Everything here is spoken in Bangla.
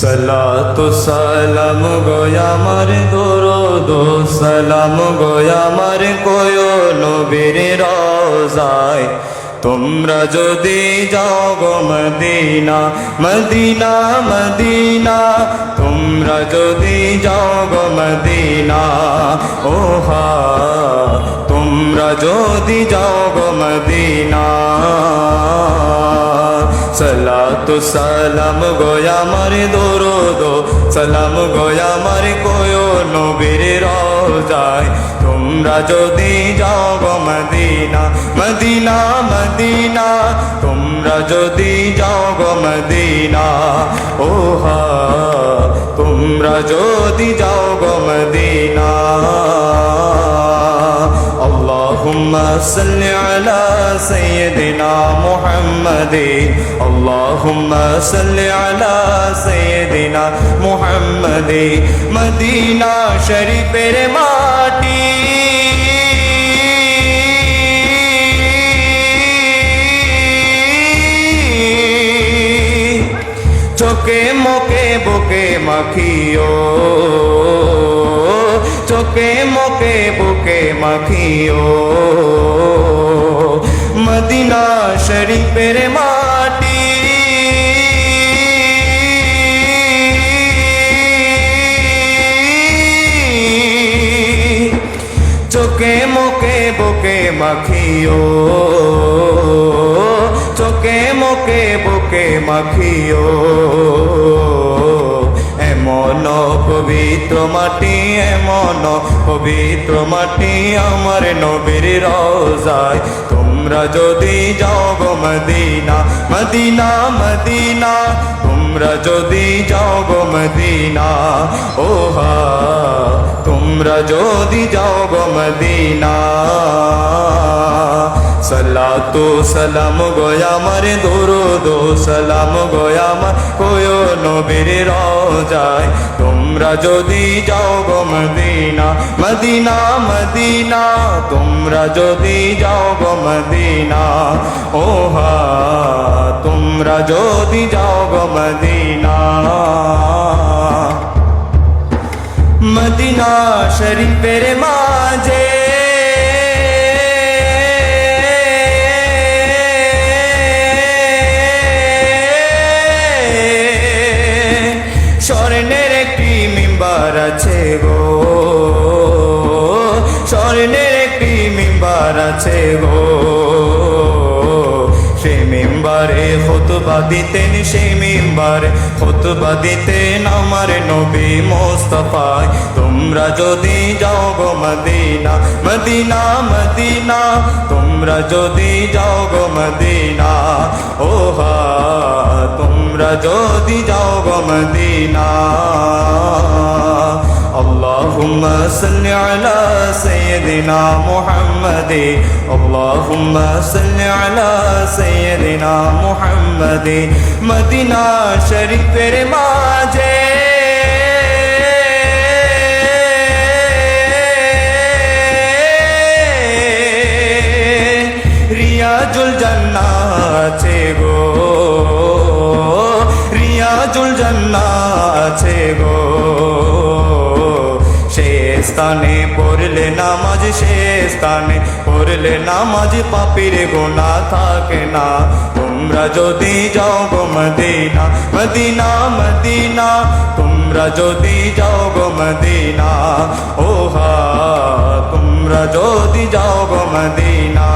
সালাতু সালাম গোয়া আমার দরুদ সালাম গোয়া আমার কোয় নবীর রওজায় তোমরা যদি যাও গো মদিনা মদিনা মদিনা, তোমরা যদি যাও গো মদিনা, ওহা, তোমরা যদি যাও গো মদিনা। সালাতু সালাম গোয়া আমার দরুদ, সালাম গোয়া আমার কোয় নবীর রওজায় তোমরা যদি যাও গো মদিনা মদিনা মদিনা, তোমরা যদি যাও গো মদিনা, ওহা, তোমরা যদি যাও গো মদিনা। اللهم صل على سيدنا محمد اللهم صل على سيدنا محمد মদিনা শরীফের মাটি চোখে মোকে বুকে মাখিও চোখে মোকে বুকে মাখিও। মদিনা শরীফের মাটি। চোখে মোকে বুকে মাখিও। চোখে মোকে বুকে মাখিও। এমন পবিত্র মাটি এমন পবিত্র মাটি, আমার নবীর রওজায় তোমরা যদি যাও গো মদিনা মদিনা মদিনা, তোমরা যদি যাও গো মদিনা, ওহা, তোমরা যদি যাও গো মদিনা। সালাতু সালাম গোয়া আমার, দরুদ সালাম গোয়া আমার। কোয় নবীর রওজায় তোমরা যদি যাও গো মদিনা মদিনা মদিনা, তোমরা যদি যাও গো মদিনা, ওহা, তোমরা যদি যাও গো মদিনা। মদিনা শরীফের মাঝে মিম্বার আছে গো। স্বর্ণের একটি মিম্বার আছে গো। সে মেম্বারে খুতবা দিতেন, সে মেম্বারে খুতবা দিতেন আমার নবী মোস্তফায়। তোমরা যদি যাও গো মদিনা মদিনা মদিনা, তোমরা যদি যাও গো মদিনা, ওহা, তোমরা যদি যাও গো মদিনা। اللهم صل على سيدنا محمد اللهم صل على سيدنا محمد মদিনা শরীফের মাঝে রিয়াজুল জান্নাত আছে গো রিয়াজুল জান্নাত আছে গো সে স্থানে পড়লে নামাজ সে স্থানে পড়লে নামাজ পাপির গোনা থাকে না। তোমরা যদি যাও গো মদিনা মদিনা মদিনা, তোমরা যদি যাও গো মদিনা, ওহা, তোমরা যদি যাও গো মদিনা।